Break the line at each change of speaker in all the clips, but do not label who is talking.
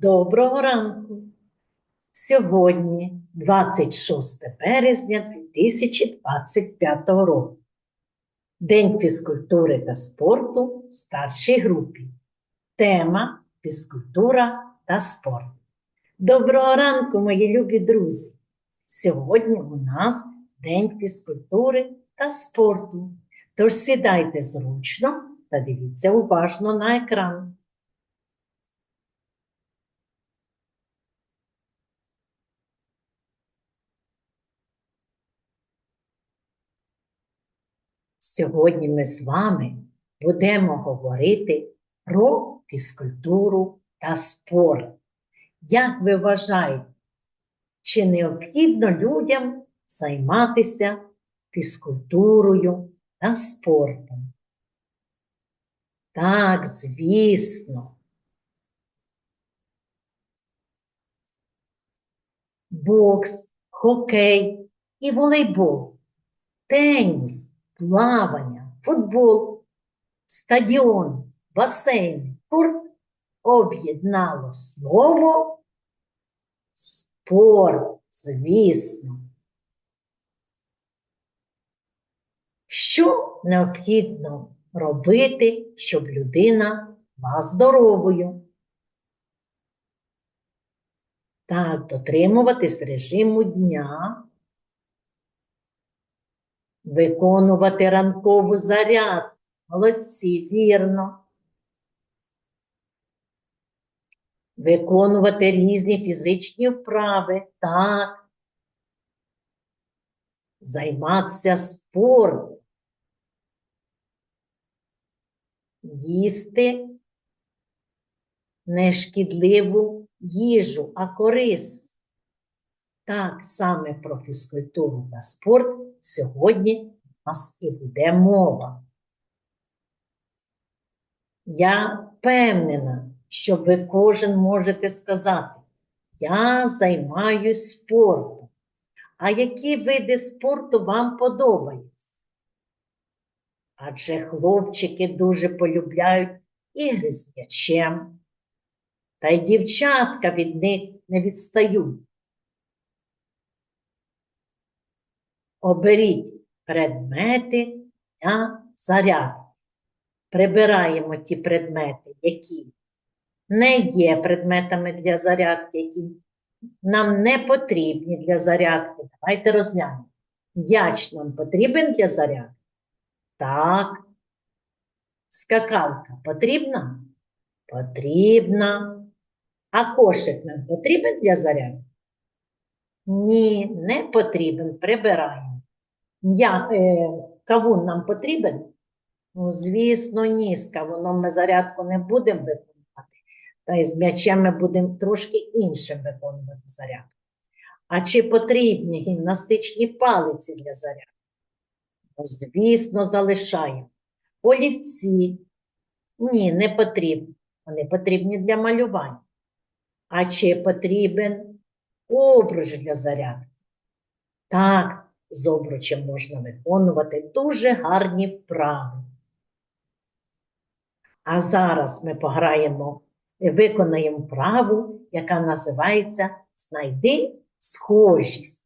Доброго ранку! Сьогодні 26 березня 2025 року. День фізкультури та спорту в старшій групі. Тема фізкультура та спорт. Доброго ранку, мої любі друзі! Сьогодні у нас День фізкультури та спорту. Тож сідайте зручно та дивіться уважно на екран. Сьогодні ми з вами будемо говорити про фізкультуру та спорт. Як ви вважаєте, чи необхідно людям займатися фізкультурою та спортом? Так, звісно. Бокс, хокей і волейбол, теніс, плавання, футбол, стадіон, басейн, спорт об'єднало слово спорт, звісно. Що необхідно робити, щоб людина була здоровою? Так, дотримуватись режиму дня, виконувати ранкову зарядку. Молодці, вірно. Виконувати різні фізичні вправи, так. Займатися спортом. Їсти нешкідливу їжу, а корисну. Так саме про фізкультуру та спорт сьогодні у нас і буде мова. Я впевнена, що ви кожен можете сказати, я займаюсь спортом. А які види спорту вам подобаються? Адже хлопчики дуже полюбляють ігри з м'ячем, та й дівчатка від них не відстають. Оберіть предмети для зарядки. Прибираємо ті предмети, які не є предметами для зарядки, які нам не потрібні для зарядки. Давайте розглянемо. М'яч нам потрібен для зарядки? Так. Скакалка потрібна? Потрібна. А кошик нам потрібен для зарядки? Ні, не потрібен. Прибираємо. Я, е, Кавун нам потрібен? Ну, звісно, ні, з кавуном ми зарядку не будемо виконувати. Та й з м'ячем ми будемо трошки іншим виконувати зарядку. А чи потрібні гімнастичні палиці для зарядки? Ну, звісно, залишаємо. Олівці. Ні, не потрібні. Вони потрібні для малювання. А чи потрібен обруч для зарядки? Так, з обручем можна виконувати дуже гарні вправи. А зараз ми пограємо, виконаємо вправу, яка називається Знайди схожість.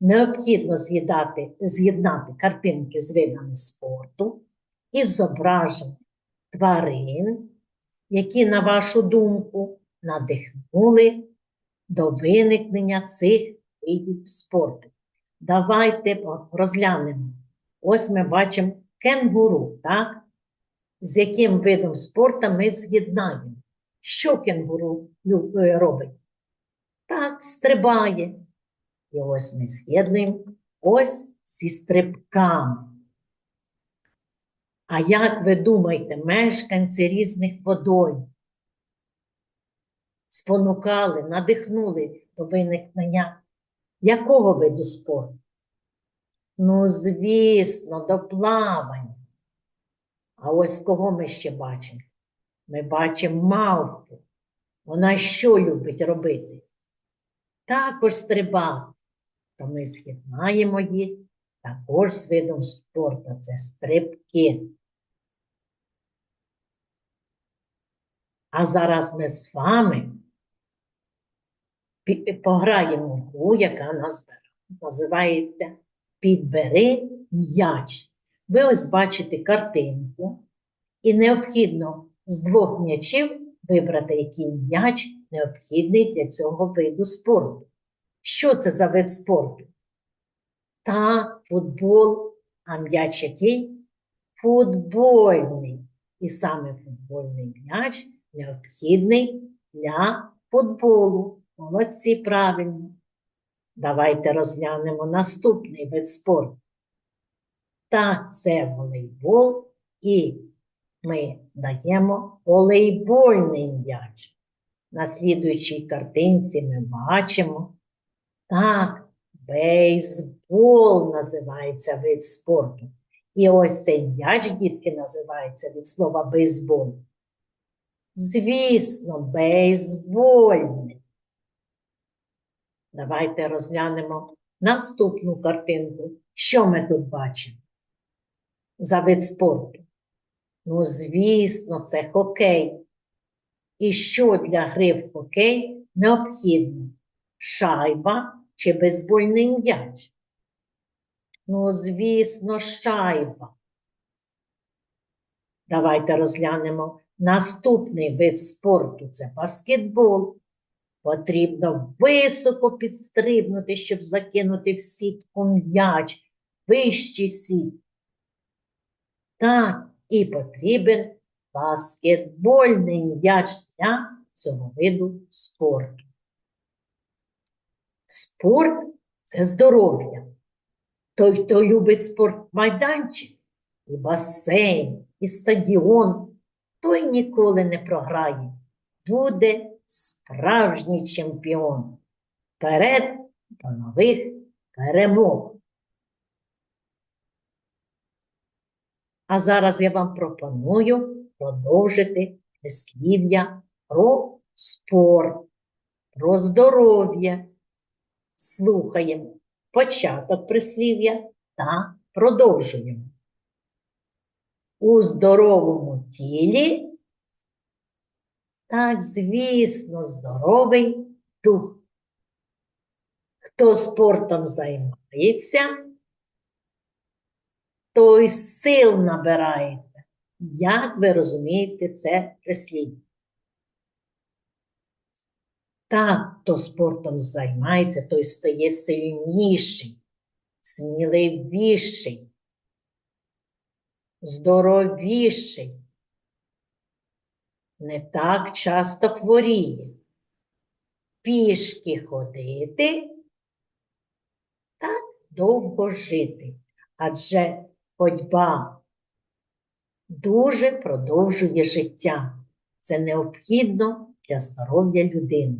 Необхідно з'єднати з'єднати картинки з видами спорту із зображенням тварин, які, на вашу думку, надихнули до виникнення цих видів спорту. Давайте розглянемо. Ось ми бачимо кенгуру, так? З яким видом спорту ми з'єднаємо. Що кенгуру е, робить? Так, стрибає. І ось ми з'єднуємо ось зі стрибками. А як ви думаєте, мешканці різних водойм спонукали, надихнули до виникнення якого виду спорту? Ну, звісно, до плавання. А ось кого ми ще бачимо? Ми бачимо мавпу. Вона що любить робити? Також стрибати. То ми з'єднаємо їх також з видом спорту. Це стрибки. А зараз ми з вами пограємо в гру, яка нас бере. Називається Підбери м'яч. Ви ось бачите картинку, і необхідно з двох м'ячів вибрати, який м'яч необхідний для цього виду спорту. Що це за вид спорту? Та футбол, а м'яч який? Футбольний. І саме футбольний м'яч необхідний для футболу. Молодці, правильно. Давайте розглянемо наступний вид спорту. Так, це волейбол, і ми даємо волейбольний м'яч. На слідуючій картинці ми бачимо. Так, бейсбол називається вид спорту. І ось цей м'яч, дітки, називається від слова бейсбол. Звісно, бейсбольний. Давайте розглянемо наступну картинку. Що ми тут бачимо? За вид спорту. Ну, звісно, це хокей. І що для гри в хокей необхідно? Шайба чи бейсбольний м'яч? Ну, звісно, шайба. Давайте розглянемо наступний вид спорту це баскетбол. Потрібно високо підстрибнути, щоб закинути в сітку м'яч, вищий сіт. Так, і потрібен баскетбольний м'яч для цього виду спорту. Спорт це здоров'я. Той, хто любить спортмайданчик, і басейн, і стадіон, той ніколи не програє. Буде справжній чемпіон. Вперед до нових перемог. А зараз я вам пропоную продовжити прислів'я про спорт, про здоров'я. Слухаємо початок прислів'я та продовжуємо. У здоровому тілі, так, звісно, здоровий дух. Хто спортом займається, той сил набирається. Як ви розумієте це прислів'я? Так, хто спортом займається, той стає сильніший, сміливіший, здоровіший, не так часто хворіє. Пішки ходити, так довго жити, адже ходьба дуже продовжує життя. Це необхідно для здоров'я людини.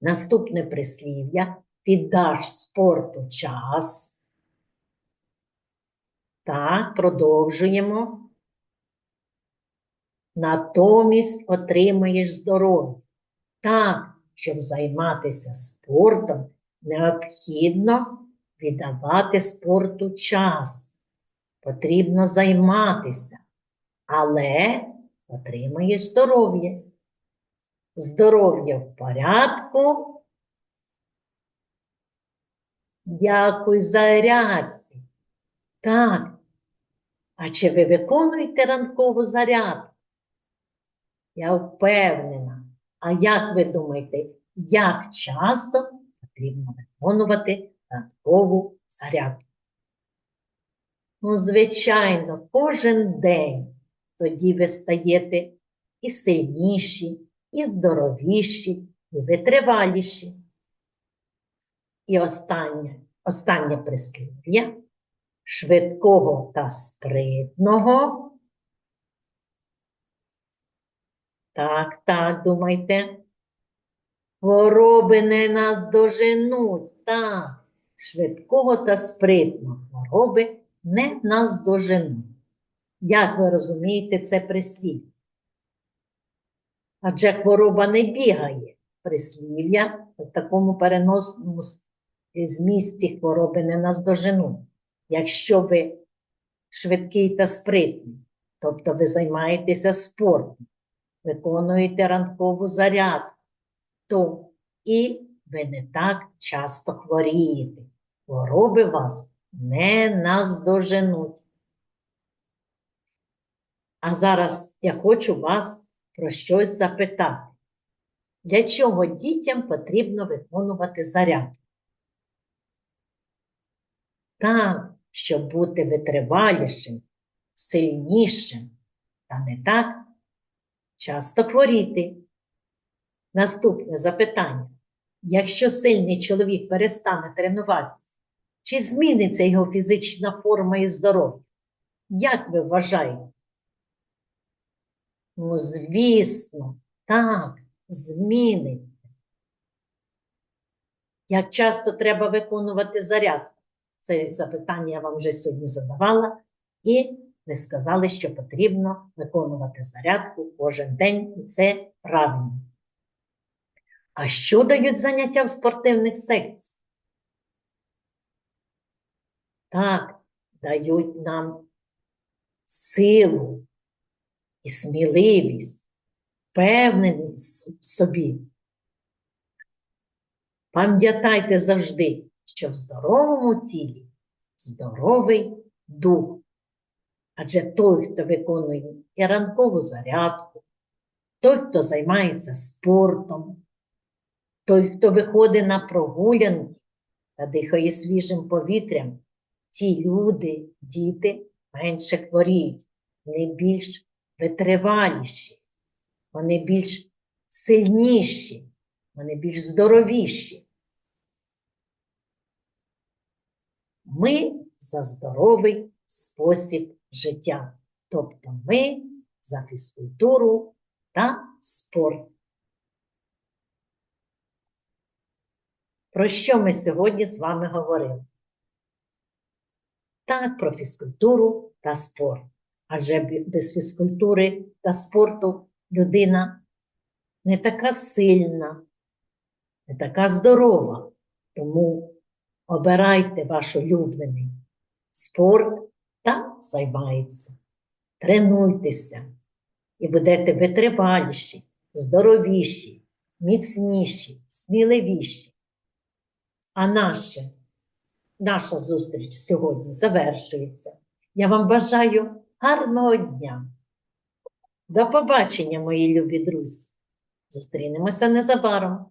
Наступне прислів'я піддаш спорту час. Так, продовжуємо. Натомість отримаєш здоров'я. Так, щоб займатися спортом, необхідно віддавати спорту час. Потрібно займатися, але отримаєш здоров'я. Здоров'я в порядку. Дякую за рядці. Так. А чи ви виконуєте ранкову зарядку? Я впевнена. А як ви думаєте, як часто потрібно виконувати ранкову зарядку? Ну, звичайно, кожен день тоді ви стаєте і сильніші, і здоровіші, і витриваліші. І останнє, останнє прислів'я швидкого та спритного. Так, так, думайте. Хвороби не нас доженуть. Так, швидкого та спритного хвороби не нас доженуть. Як ви розумієте це прислів'я? Адже хвороба не бігає. Прислів'я в такому переносному змісті хвороби не наздоженуть. Якщо ви швидкий та спритний, тобто ви займаєтеся спортом, виконуєте ранкову зарядку, то і ви не так часто хворієте. Хвороби вас не наздоженуть. А зараз я хочу вас про щось запитати. Для чого дітям потрібно виконувати зарядку? Так, щоб бути витривалішим, сильнішим та не так часто хворіти. Наступне запитання. Якщо сильний чоловік перестане тренуватися, чи зміниться його фізична форма і здоров'я? Як ви вважаєте? Ну, звісно, так, зміниться. Як часто треба виконувати зарядку? Це запитання я вам вже сьогодні задавала, і ви сказали, що потрібно виконувати зарядку кожен день, і це правильно. А що дають заняття в спортивних секціях? Так, дають нам силу і сміливість, впевненість в собі. Пам'ятайте завжди, що в здоровому тілі здоровий дух. Адже той, хто виконує і ранкову зарядку, той, хто займається спортом, той, хто виходить на прогулянки та дихає свіжим повітрям, ті люди, діти менше хворіють, вони більш витриваліші, вони більш сильніші, вони більш здоровіші. Ми за здоровий спосіб життя, тобто ми за фізкультуру та спорт. Про що ми сьогодні з вами говорили? Так, про фізкультуру та спорт. Адже без фізкультури та спорту людина не така сильна, не така здорова. Тому обирайте ваш улюблений спорт та займайтеся. Тренуйтеся і будете витриваліші, здоровіші, міцніші, сміливіші. А наше, наша зустріч сьогодні завершується. Я вам бажаю гарного дня. До побачення, мої любі друзі. Зустрінемося незабаром.